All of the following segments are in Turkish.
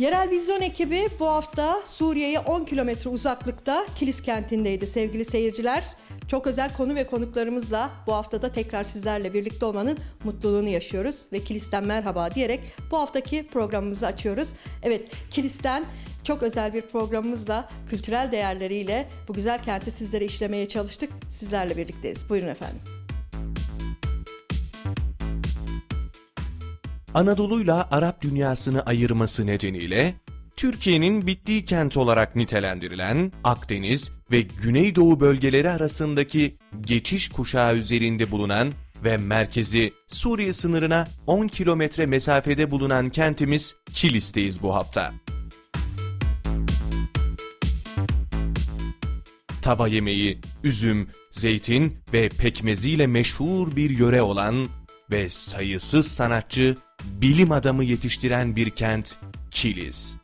Yerel Vizyon ekibi bu hafta Suriye'ye 10 kilometre uzaklıkta Kilis kentindeydi sevgili seyirciler. Çok özel konu ve konuklarımızla bu haftada tekrar sizlerle birlikte olmanın mutluluğunu yaşıyoruz ve Kilis'ten merhaba diyerek bu haftaki programımızı açıyoruz. Evet, Kilis'ten çok özel bir programımızla, kültürel değerleriyle bu güzel kenti sizlere işlemeye çalıştık. Sizlerle birlikteyiz. Buyurun efendim. Anadolu'yla Arap dünyasını ayırması nedeniyle Türkiye'nin bittiği kent olarak nitelendirilen Akdeniz ve Güneydoğu bölgeleri arasındaki geçiş kuşağı üzerinde bulunan ve merkezi Suriye sınırına 10 kilometre mesafede bulunan kentimiz Kilis'teyiz bu hafta. Tava yemeği, üzüm, zeytin ve pekmeziyle meşhur bir yöre olan ve sayısız sanatçı, bilim adamı yetiştiren bir kent Kilis.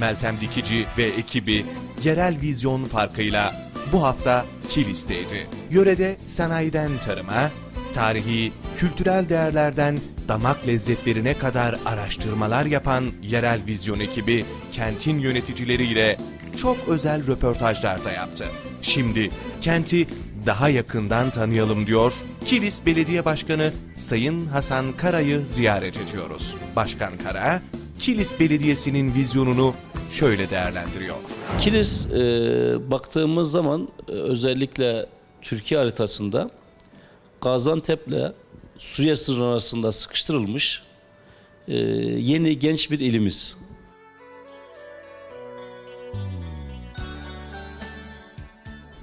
Meltem Dikici ve ekibi Yerel Vizyon farkıyla bu hafta Kilis'teydi. Yörede sanayiden tarıma, tarihi, kültürel değerlerden damak lezzetlerine kadar araştırmalar yapan Yerel Vizyon ekibi kentin yöneticileriyle çok özel röportajlar da yaptı. Şimdi kenti daha yakından tanıyalım diyor. Kilis Belediye Başkanı Sayın Hasan Kara'yı ziyaret ediyoruz. Başkan Kara, Kilis Belediyesi'nin vizyonunu şöyle değerlendiriyor. Kilis e, baktığımız zaman e, özellikle Türkiye haritasında Gaziantep'le Suriye sınırı arasında sıkıştırılmış e, yeni genç bir ilimiz.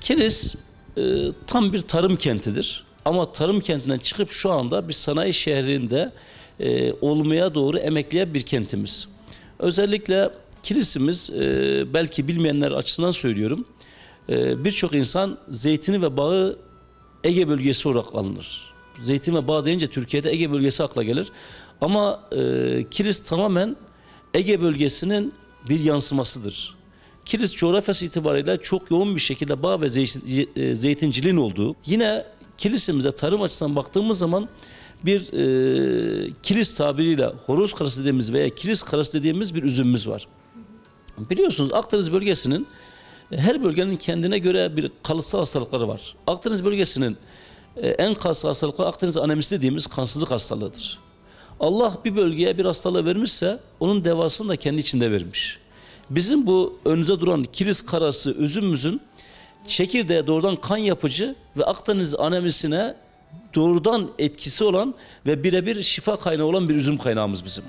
Kilis e, tam bir tarım kentidir. Ama tarım kentinden çıkıp şu anda bir sanayi şehrinde e, olmaya doğru emekleyen bir kentimiz. Özellikle kilisimiz e, belki bilmeyenler açısından söylüyorum. E, Birçok insan zeytini ve bağı Ege bölgesi olarak alınır. Zeytin ve bağ deyince Türkiye'de Ege bölgesi akla gelir. Ama e, Kilis tamamen Ege bölgesinin bir yansımasıdır. Kilis coğrafyası itibariyle çok yoğun bir şekilde bağ ve zeytin- zeytinciliğin olduğu. Yine kilisimize tarım açısından baktığımız zaman bir e, kilis tabiriyle horoz karası dediğimiz veya kilis karası dediğimiz bir üzümümüz var. Biliyorsunuz Akdeniz bölgesinin e, her bölgenin kendine göre bir kalıtsal hastalıkları var. Akdeniz bölgesinin e, en kalıtsal hastalıkları Akdeniz anemisi dediğimiz kansızlık hastalığıdır. Allah bir bölgeye bir hastalığı vermişse onun devasını da kendi içinde vermiş. Bizim bu önümüze duran kilis karası üzümümüzün çekirdeğe doğrudan kan yapıcı ve Akdeniz anemisine doğrudan etkisi olan ve birebir şifa kaynağı olan bir üzüm kaynağımız bizim.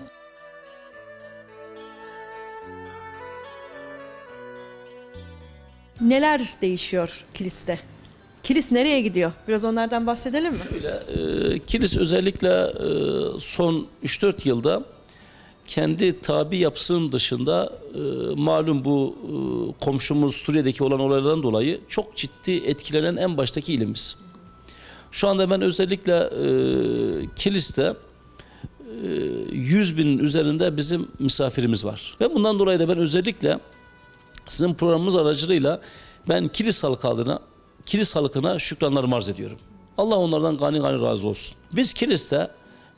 Neler değişiyor Kilis'te? Kilis nereye gidiyor? Biraz onlardan bahsedelim mi? Şöyle, e, Kilis özellikle e, son 3-4 yılda kendi tabi yapısının dışında e, malum bu e, komşumuz Suriye'deki olan olaylardan dolayı çok ciddi etkilenen en baştaki ilimiz. Şu anda ben özellikle e, Kilis'te e, 100 binin üzerinde bizim misafirimiz var. Ve bundan dolayı da ben özellikle sizin programımız aracılığıyla ben Kilis halkı adına, Kilis halkına şükranlarımı arz ediyorum. Allah onlardan gani gani razı olsun. Biz Kilis'te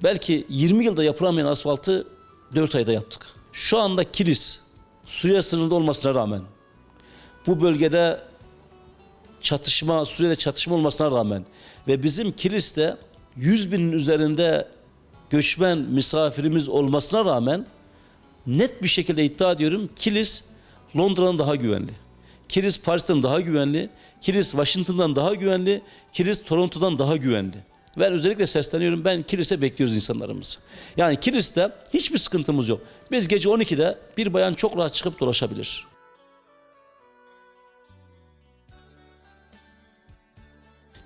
belki 20 yılda yapılamayan asfaltı 4 ayda yaptık. Şu anda Kilis Suriye sınırında olmasına rağmen bu bölgede çatışma, Suriye'de çatışma olmasına rağmen ve bizim Kilis'te 100 binin üzerinde göçmen misafirimiz olmasına rağmen net bir şekilde iddia ediyorum Kilis Londra'nın daha güvenli. Kilis Paris'ten daha güvenli. Kilis Washington'dan daha güvenli. Kilis Toronto'dan daha güvenli. Ben özellikle sesleniyorum. Ben kilise bekliyoruz insanlarımızı. Yani kiliste hiçbir sıkıntımız yok. Biz gece 12'de bir bayan çok rahat çıkıp dolaşabilir.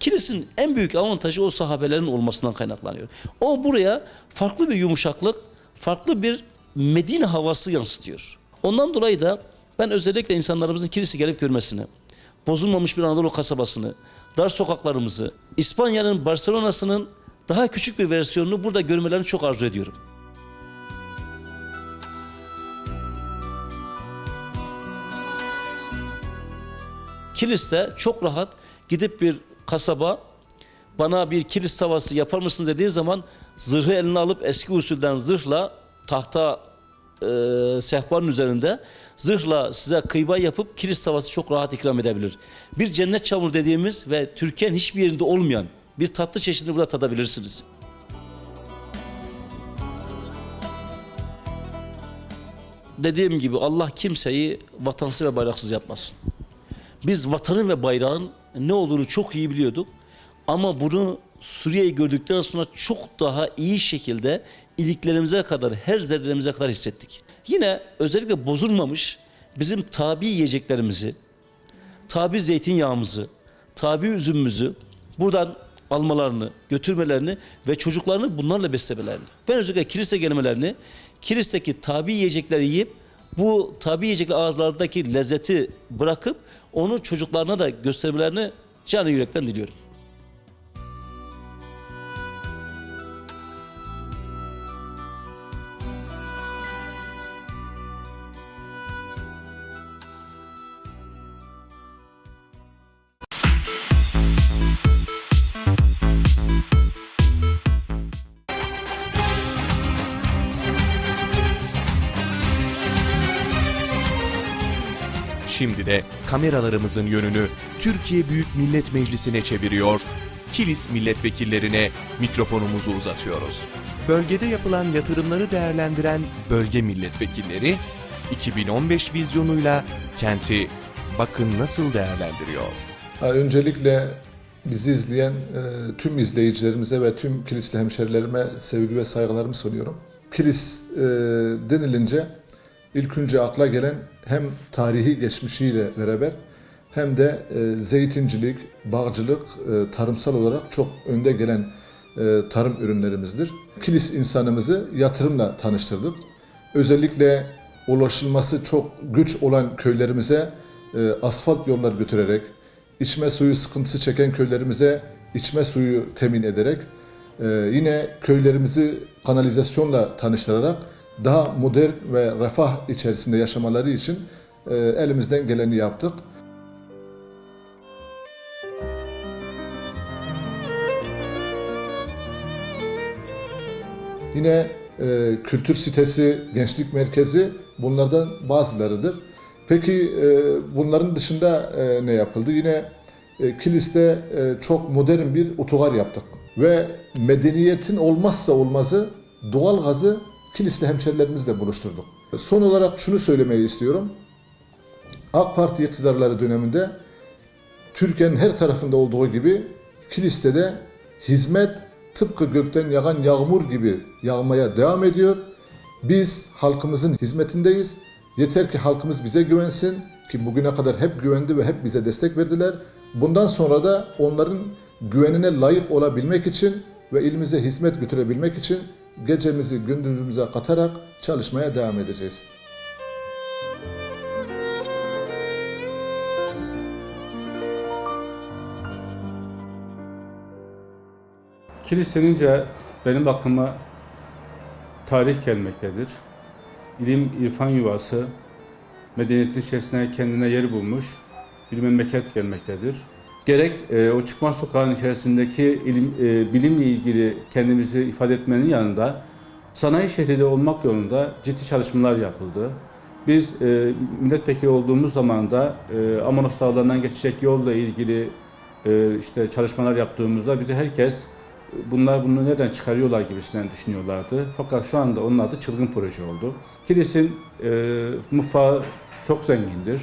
Kilisin en büyük avantajı o sahabelerin olmasından kaynaklanıyor. O buraya farklı bir yumuşaklık, farklı bir Medine havası yansıtıyor. Ondan dolayı da ben özellikle insanlarımızın kilisi gelip görmesini, bozulmamış bir Anadolu kasabasını, dar sokaklarımızı, İspanya'nın Barcelona'sının daha küçük bir versiyonunu burada görmelerini çok arzu ediyorum. Kilis'te çok rahat gidip bir kasaba bana bir kilis tavası yapar mısınız dediği zaman zırhı eline alıp eski usulden zırhla tahta e, sehpanın üzerinde zırhla size kıyma yapıp kilis tavası çok rahat ikram edebilir. Bir cennet çamur dediğimiz ve Türkiye'nin hiçbir yerinde olmayan bir tatlı çeşidini burada tadabilirsiniz. Dediğim gibi Allah kimseyi vatansız ve bayraksız yapmasın. Biz vatanın ve bayrağın ne olduğunu çok iyi biliyorduk. Ama bunu Suriye'yi gördükten sonra çok daha iyi şekilde iliklerimize kadar, her zerremize kadar hissettik. Yine özellikle bozulmamış bizim tabi yiyeceklerimizi, tabi zeytinyağımızı, tabi üzümümüzü buradan almalarını, götürmelerini ve çocuklarını bunlarla beslemelerini. Ben özellikle kilise gelmelerini, kilisteki tabi yiyecekleri yiyip bu tabi yiyecekler ağızlardaki lezzeti bırakıp onu çocuklarına da göstermelerini canı yürekten diliyorum. Kameralarımızın yönünü Türkiye Büyük Millet Meclisi'ne çeviriyor. Kilis milletvekillerine mikrofonumuzu uzatıyoruz. Bölgede yapılan yatırımları değerlendiren bölge milletvekilleri 2015 vizyonuyla kenti bakın nasıl değerlendiriyor. Öncelikle bizi izleyen e, tüm izleyicilerimize ve tüm Kilisli hemşerilerime sevgi ve saygılarımı sunuyorum. Kilis e, denilince ilk önce akla gelen hem tarihi geçmişiyle beraber hem de e, zeytincilik, bağcılık, e, tarımsal olarak çok önde gelen e, tarım ürünlerimizdir. Kilis insanımızı yatırımla tanıştırdık. Özellikle ulaşılması çok güç olan köylerimize asfalt yollar götürerek, içme suyu sıkıntısı çeken köylerimize içme suyu temin ederek, yine köylerimizi kanalizasyonla tanıştırarak daha modern ve refah içerisinde yaşamaları için e, elimizden geleni yaptık. Yine e, kültür sitesi, gençlik merkezi bunlardan bazılarıdır. Peki e, bunların dışında e, ne yapıldı? Yine e, Kilis'te e, çok modern bir otogar yaptık. Ve medeniyetin olmazsa olmazı doğal gazı Kilisli hemşerilerimizle buluşturduk. Son olarak şunu söylemeyi istiyorum. AK Parti iktidarları döneminde Türkiye'nin her tarafında olduğu gibi Kilis'te de hizmet tıpkı gökten yağan yağmur gibi yağmaya devam ediyor. Biz halkımızın hizmetindeyiz. Yeter ki halkımız bize güvensin ki bugüne kadar hep güvendi ve hep bize destek verdiler. Bundan sonra da onların güvenine layık olabilmek için ve ilimize hizmet götürebilmek için gecemizi gündüzümüze katarak çalışmaya devam edeceğiz. Kilis denince benim aklıma tarih gelmektedir. İlim, irfan yuvası, medeniyetin içerisinde kendine yer bulmuş bir memleket gelmektedir. Gerek e, o çıkmaz sokağın içerisindeki ilim, e, bilimle ilgili kendimizi ifade etmenin yanında sanayi şehri olmak yolunda ciddi çalışmalar yapıldı. Biz e, milletvekili olduğumuz zaman da e, Amanos Dağları'ndan geçecek yolla ilgili e, işte çalışmalar yaptığımızda bize herkes bunlar bunu nereden çıkarıyorlar gibisinden düşünüyorlardı. Fakat şu anda onun adı çılgın proje oldu. Kilis'in e, mutfağı çok zengindir.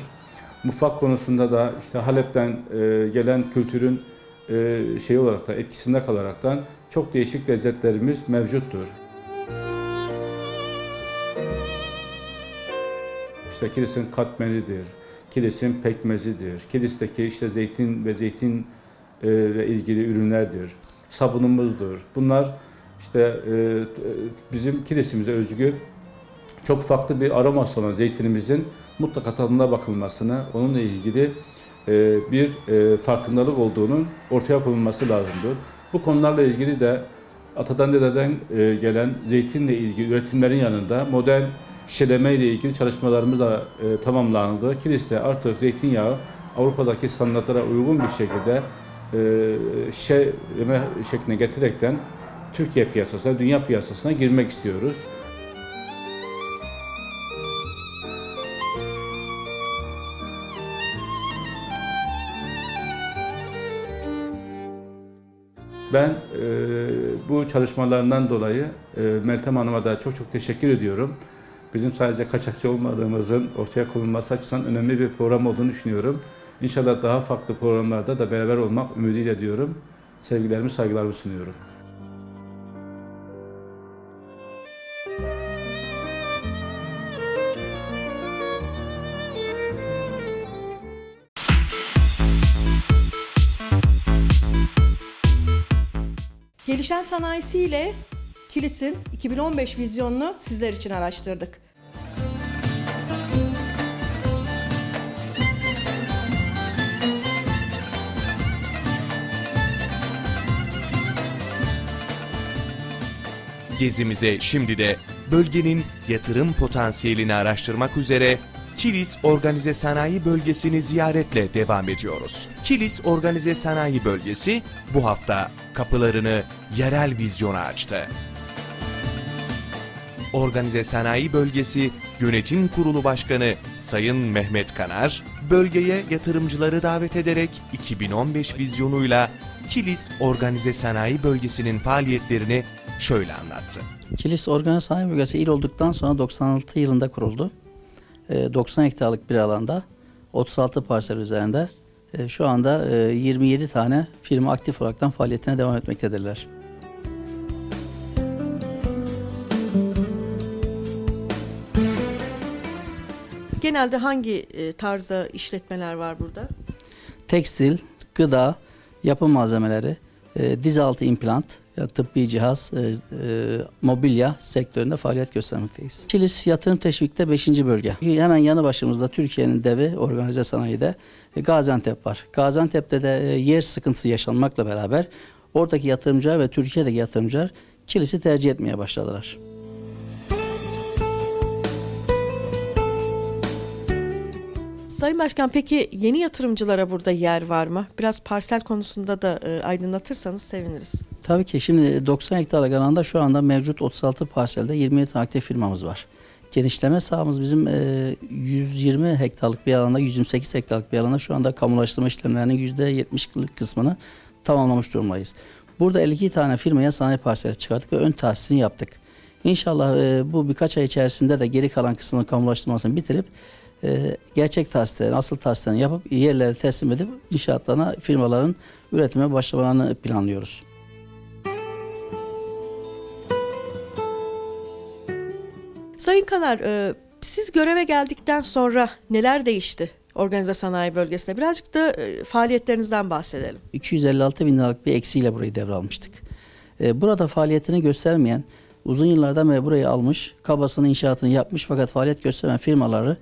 Mutfak konusunda da işte Halep'ten e, gelen kültürün e, şey olarak da etkisinde kalaraktan çok değişik lezzetlerimiz mevcuttur. İşte Kilis'in katmeridir, Kilis'in pekmezidir, Kilis'teki işte zeytin ve zeytin ile ilgili ürünlerdir, sabunumuzdur. Bunlar işte e, e, bizim kilisimize özgü çok farklı bir aroması olan zeytinimizin mutlaka tadına bakılmasını, onunla ilgili e, bir e, farkındalık olduğunun ortaya konulması lazımdır. Bu konularla ilgili de atadan dededen e, gelen zeytinle ilgili üretimlerin yanında modern şişeleme ile ilgili çalışmalarımız da tamamlandı. Kilis'te artık zeytinyağı Avrupa'daki standartlara uygun bir şekilde şişeleme şekline getirerekten Türkiye piyasasına, dünya piyasasına girmek istiyoruz. Ben e, bu çalışmalarından dolayı e, Meltem Hanım'a da çok çok teşekkür ediyorum. Bizim sadece kaçakçı olmadığımızın ortaya konulması açısından önemli bir program olduğunu düşünüyorum. İnşallah daha farklı programlarda da beraber olmak ümidiyle diyorum. Sevgilerimi, saygılarımı sunuyorum. Gelişen sanayisiyle Kilis'in 2015 vizyonunu sizler için araştırdık. Gezimize şimdi de bölgenin yatırım potansiyelini araştırmak üzere Kilis Organize Sanayi Bölgesi'ni ziyaretle devam ediyoruz. Kilis Organize Sanayi Bölgesi bu hafta kapılarını yerel vizyona açtı. Organize Sanayi Bölgesi Yönetim Kurulu Başkanı Sayın Mehmet Kanar, bölgeye yatırımcıları davet ederek 2015 vizyonuyla Kilis Organize Sanayi Bölgesi'nin faaliyetlerini şöyle anlattı. Kilis Organ Sanayi Bölgesi il olduktan sonra 96 yılında kuruldu. Ee, 90 hektarlık bir alanda 36 parsel üzerinde e, şu anda e, 27 tane firma aktif olaraktan faaliyetine devam etmektedirler. Genelde hangi e, tarzda işletmeler var burada? Tekstil, gıda, yapı malzemeleri, e, diz altı implant, yani tıbbi cihaz, e, e, mobilya sektöründe faaliyet göstermekteyiz. Kilis yatırım teşvikte 5. bölge. Hemen yanı başımızda Türkiye'nin devi organize sanayide e, Gaziantep var. Gaziantep'te de e, yer sıkıntısı yaşanmakla beraber oradaki yatırımcılar ve Türkiye'deki yatırımcılar Kilis'i tercih etmeye başladılar. Sayın Başkan peki yeni yatırımcılara burada yer var mı? Biraz parsel konusunda da e, aydınlatırsanız seviniriz. Tabii ki şimdi 90 hektarlık alanda şu anda mevcut 36 parselde 27 tane aktif firmamız var. Genişleme sahamız bizim e, 120 hektarlık bir alanda 128 hektarlık bir alanda şu anda kamulaştırma işlemlerinin %70'lik kısmını tamamlamış durumdayız. Burada 52 tane firmaya sanayi parseli çıkarttık ve ön tahsisini yaptık. İnşallah e, bu birkaç ay içerisinde de geri kalan kısmını kamulaştırmasını bitirip e, gerçek tahsislerini, asıl tahsislerini yapıp yerlere teslim edip inşaatlarına firmaların üretime başlamalarını planlıyoruz. Sayın Kanar e, siz göreve geldikten sonra neler değişti organize sanayi bölgesinde? Birazcık da e, faaliyetlerinizden bahsedelim. 256 bin liralık bir eksiyle burayı devralmıştık. Burada faaliyetini göstermeyen, uzun yıllardan beri burayı almış, kabasını inşaatını yapmış fakat faaliyet göstermeyen firmaları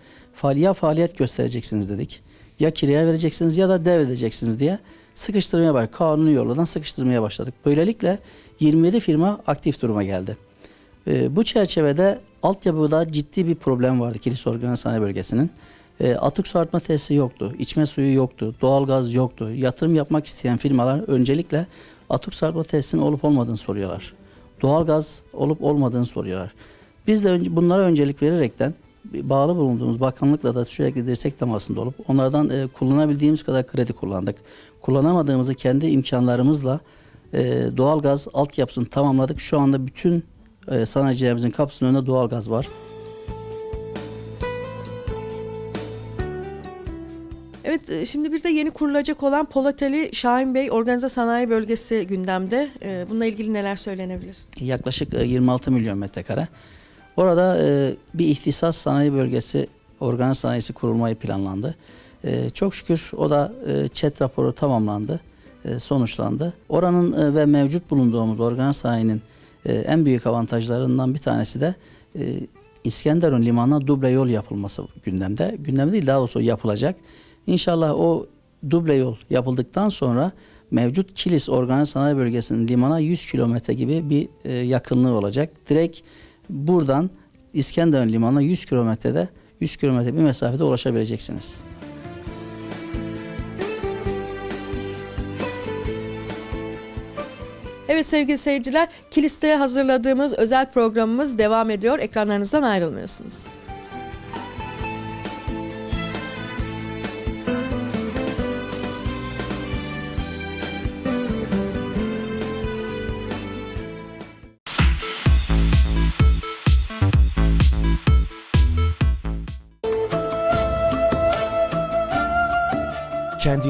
ya faaliyet göstereceksiniz dedik, ya kiraya vereceksiniz ya da devredeceksiniz diye sıkıştırmaya başladık. Kanuni yollardan sıkıştırmaya başladık. Böylelikle 27 firma aktif duruma geldi. Ee, bu çerçevede altyapıda ciddi bir problem vardı Kilis Organ Sanayi Bölgesi'nin. E, atık su arıtma tesisi yoktu, içme suyu yoktu, doğalgaz yoktu. Yatırım yapmak isteyen firmalar öncelikle atık su arıtma tesisinin olup olmadığını soruyorlar. Doğalgaz olup olmadığını soruyorlar. Biz de önce, bunlara öncelik vererekten bağlı bulunduğumuz bakanlıkla da sürekli dirsek temasında olup onlardan e, kullanabildiğimiz kadar kredi kullandık. Kullanamadığımızı kendi imkanlarımızla e, doğalgaz altyapısını tamamladık. Şu anda bütün e, sanayicilerimizin kapısının önünde doğalgaz var. Evet e, şimdi bir de yeni kurulacak olan Polateli Şahin Bey Organize Sanayi Bölgesi gündemde. E, Bununla ilgili neler söylenebilir? yaklaşık e, 26 milyon metrekare. Orada e, bir ihtisas sanayi bölgesi, organ sanayisi kurulmayı planlandı. E, Çok şükür o da e, ÇED raporu tamamlandı, e, sonuçlandı. Oranın e, ve mevcut bulunduğumuz organ sanayinin e, en büyük avantajlarından bir tanesi de e, İskenderun limanına duble yol yapılması gündemde. Gündemde değil daha doğrusu yapılacak. İnşallah o duble yol yapıldıktan sonra mevcut Kilis Organize Sanayi Bölgesi'nin limana 100 kilometre gibi bir e, yakınlığı olacak. Direkt buradan İskenderun limanına 100 kilometrede 100 kilometre bir mesafede ulaşabileceksiniz. Evet sevgili seyirciler, Kilis'te hazırladığımız özel programımız devam ediyor. Ekranlarınızdan ayrılmıyorsunuz.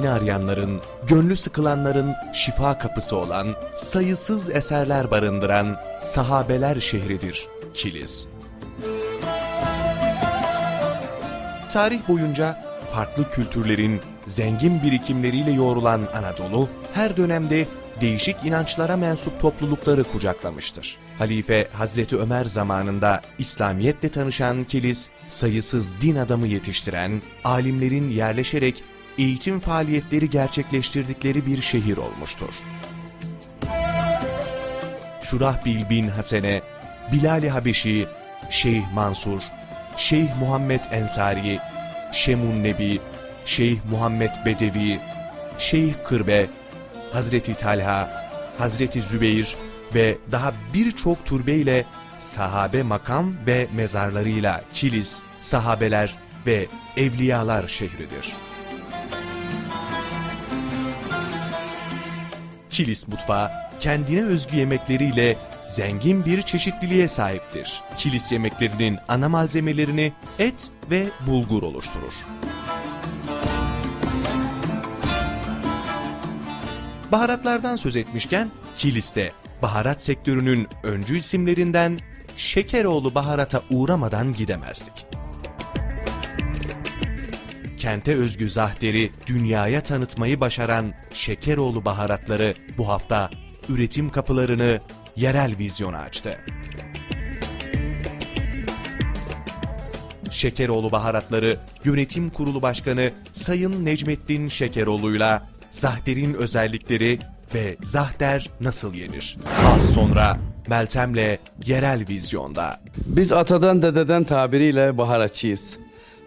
Kendini arayanların, gönlü sıkılanların şifa kapısı olan, sayısız eserler barındıran sahabeler şehridir Kilis. Tarih boyunca farklı kültürlerin zengin birikimleriyle yoğrulan Anadolu, her dönemde değişik inançlara mensup toplulukları kucaklamıştır. Halife Hazreti Ömer zamanında İslamiyetle tanışan Kilis, sayısız din adamı yetiştiren, alimlerin yerleşerek eğitim faaliyetleri gerçekleştirdikleri bir şehir olmuştur. Şurahbil bin Hasene, Bilal-i Habeşi, Şeyh Mansur, Şeyh Muhammed Ensari, Şemun Nebi, Şeyh Muhammed Bedevi, Şeyh Kırbe, Hazreti Talha, Hazreti Zübeyir ve daha birçok türbe ile sahabe makam ve mezarlarıyla Kilis, sahabeler ve evliyalar şehridir. Kilis mutfağı kendine özgü yemekleriyle zengin bir çeşitliliğe sahiptir. Kilis yemeklerinin ana malzemelerini et ve bulgur oluşturur. Baharatlardan söz etmişken Kilis'te baharat sektörünün öncü isimlerinden Şekeroğlu baharata uğramadan gidemezdik. Kente özgü zahteri dünyaya tanıtmayı başaran Şekeroğlu baharatları bu hafta üretim kapılarını yerel vizyona açtı. Şekeroğlu Baharatları Yönetim Kurulu Başkanı Sayın Necmettin Şekeroğlu'yla Zahter'in özellikleri ve Zahter nasıl yenir? Az sonra Meltem'le Yerel Vizyon'da. Biz atadan dededen tabiriyle baharatçıyız.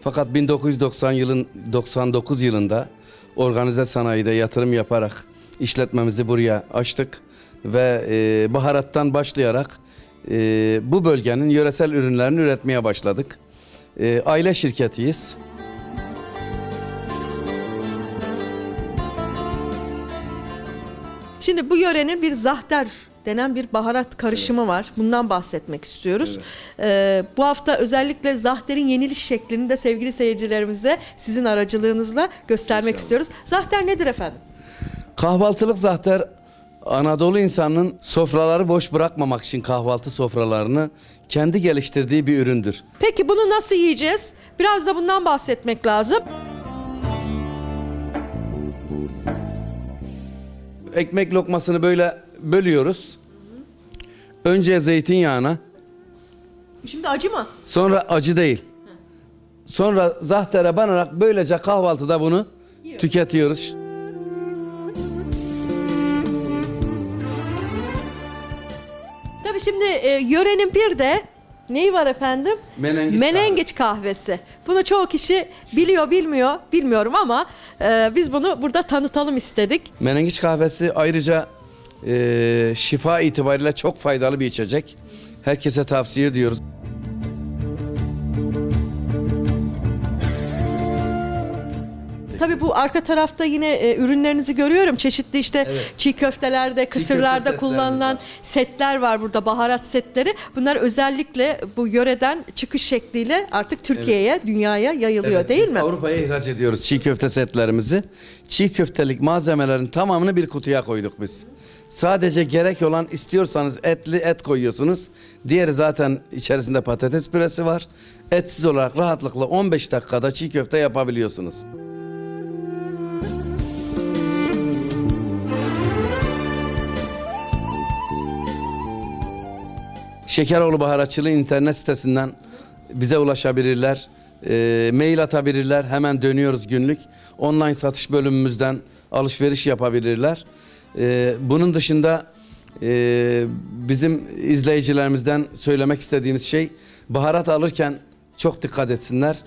Fakat 1990 yılın 99 yılında organize sanayide yatırım yaparak işletmemizi buraya açtık ve e, baharattan başlayarak e, bu bölgenin yöresel ürünlerini üretmeye başladık. E, aile şirketiyiz. Şimdi bu yörenin bir zahter denen bir baharat karışımı var. Bundan bahsetmek istiyoruz. Ee, bu hafta özellikle zahterin yeniliş şeklini de sevgili seyircilerimize sizin aracılığınızla göstermek istiyoruz. Zahter nedir efendim? Kahvaltılık zahter Anadolu insanının sofraları boş bırakmamak için kahvaltı sofralarını kendi geliştirdiği bir üründür. Peki bunu nasıl yiyeceğiz? Biraz da bundan bahsetmek lazım. ekmek lokmasını böyle bölüyoruz. Önce zeytinyağına, Şimdi acı mı? sonra acı değil. Sonra zahtere banarak böylece kahvaltıda bunu tüketiyoruz. Tabii şimdi e, yörenin bir de neyi var efendim? Menengiç Menengiç kahvesi. Bunu çoğu kişi biliyor bilmiyor bilmiyorum ama e, biz bunu burada tanıtalım istedik. Menengiç kahvesi ayrıca e, şifa itibariyle çok faydalı bir içecek. Herkese tavsiye ediyoruz. Tabii bu arka tarafta yine e, ürünlerinizi görüyorum. Çeşitli işte çiğ köftelerde, kısırlarda setlerimiz kullanılan var. setler var burada baharat setleri. Bunlar özellikle bu yöreden çıkış şekliyle artık Türkiye'ye, dünyaya yayılıyor Evet, değil mi? Avrupa'ya ihraç ediyoruz çiğ köfte setlerimizi. Çiğ köftelik malzemelerin tamamını bir kutuya koyduk biz. Sadece gerek olan istiyorsanız etli et koyuyorsunuz. Diğeri zaten içerisinde patates püresi var. Etsiz olarak rahatlıkla 15 dakikada çiğ köfte yapabiliyorsunuz. Şekeroğlu Baharatçılığı internet sitesinden bize ulaşabilirler. e, mail atabilirler. Hemen dönüyoruz günlük. Online satış bölümümüzden alışveriş yapabilirler. E, bunun dışında e, bizim izleyicilerimizden söylemek istediğimiz şey baharat alırken çok dikkat etsinler.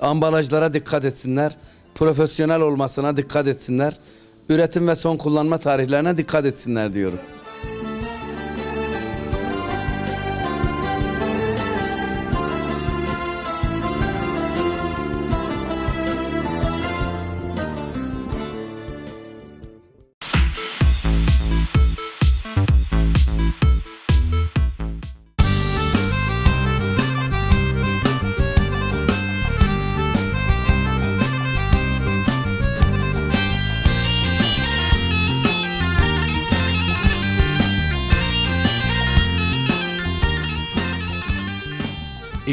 Ambalajlara dikkat etsinler. Profesyonel olmasına dikkat etsinler. Üretim ve son kullanma tarihlerine dikkat etsinler diyorum.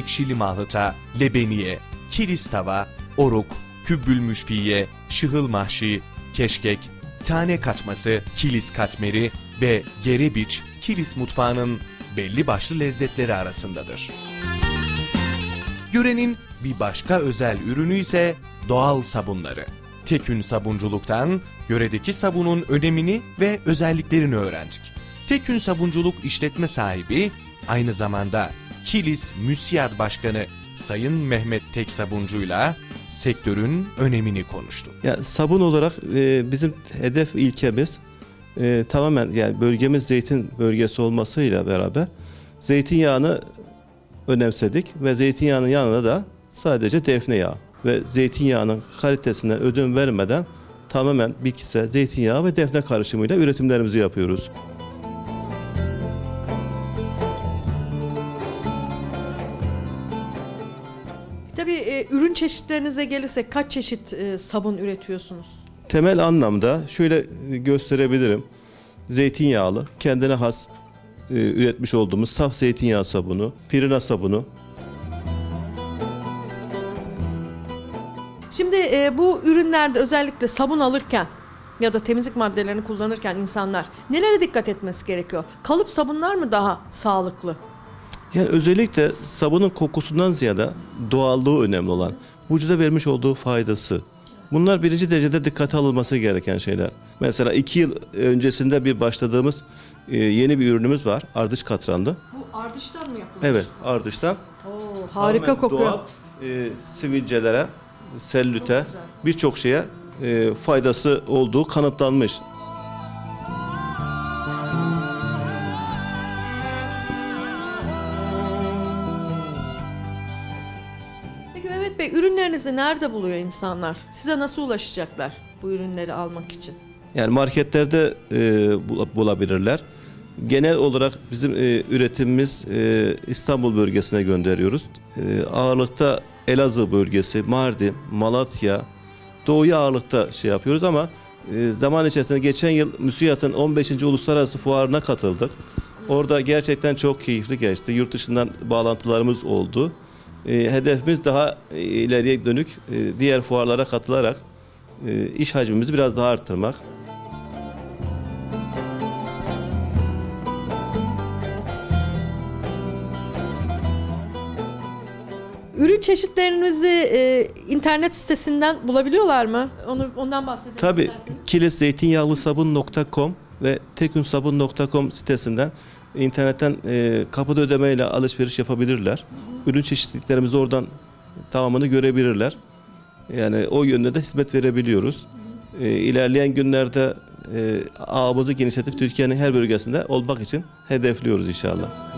Ekşili mahlıta, lebeniye, kilis tava, oruk, kübbül müşfiye, şıhıl mahşi, keşkek, tane katması, kilis katmeri ve gerebiç, kilis mutfağının belli başlı lezzetleri arasındadır. Yörenin bir başka özel ürünü ise doğal sabunları. Tekün sabunculuktan yöredeki sabunun önemini ve özelliklerini öğrendik. Tekün Sabunculuk işletme sahibi aynı zamanda Kilis Müsiyat Başkanı Sayın Mehmet Tek Sabuncu'yla sektörün önemini konuştu. Ya sabun olarak e, bizim hedef ilkemiz e, tamamen yani bölgemiz zeytin bölgesi olmasıyla beraber zeytinyağını önemsedik ve zeytinyağının yanına da sadece defne yağı ve zeytinyağının kalitesinden ödün vermeden tamamen bitkisel zeytinyağı ve defne karışımıyla üretimlerimizi yapıyoruz. Çeşitlerinize gelirsek kaç çeşit e, sabun üretiyorsunuz? Temel anlamda şöyle e, gösterebilirim. Zeytinyağlı, kendine has e, üretmiş olduğumuz saf zeytinyağı sabunu, pirina sabunu, Şimdi e, bu ürünlerde özellikle sabun alırken ya da temizlik maddelerini kullanırken insanlar nelere dikkat etmesi gerekiyor? Kalıp sabunlar mı daha sağlıklı? Yani özellikle sabunun kokusundan ziyade doğallığı önemli olan. Vücuda vermiş olduğu faydası. Bunlar birinci derecede dikkate alınması gereken şeyler. Mesela iki yıl öncesinde bir başladığımız e, yeni bir ürünümüz var. Ardış katranlı. Bu ardıştan mı yapılmış? Evet ardıştan. Oo, harika Tamamen kokuyor. Doğal e, sivilcelere, sellüte birçok şeye e, faydası olduğu kanıtlanmış. Ürünlerinizi nerede buluyor insanlar? Size nasıl ulaşacaklar bu ürünleri almak için? Yani marketlerde e, bul- bulabilirler. Genel olarak bizim e, üretimimiz e, İstanbul bölgesine gönderiyoruz. E, ağırlıkta Elazığ bölgesi, Mardin, Malatya, Doğu'ya ağırlıkta şey yapıyoruz ama e, zaman içerisinde geçen yıl MÜSİAD'ın 15. Uluslararası Fuarına katıldık. Orada gerçekten çok keyifli geçti. Yurt dışından bağlantılarımız oldu. E, hedefimiz daha e, ileriye dönük e, diğer fuarlara katılarak e, iş hacmimizi biraz daha arttırmak. Ürün çeşitlerinizi e, internet sitesinden bulabiliyorlar mı? Onu ondan bahsedelim Tabii isterseniz. ve tekunsabun.com sitesinden internetten e, kapıda ödemeyle alışveriş yapabilirler. Ürün çeşitliliklerimizi oradan tamamını görebilirler. Yani o yönde de hizmet verebiliyoruz. E, ilerleyen günlerde e, ağımızı genişletip Türkiye'nin her bölgesinde olmak için hedefliyoruz inşallah.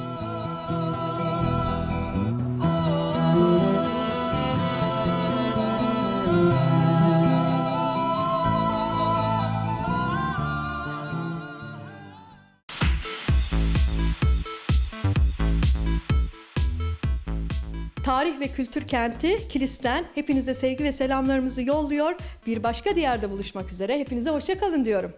Kültür Kenti Kilis'ten hepinize sevgi ve selamlarımızı yolluyor. Bir başka diyarda buluşmak üzere. Hepinize hoşça kalın diyorum.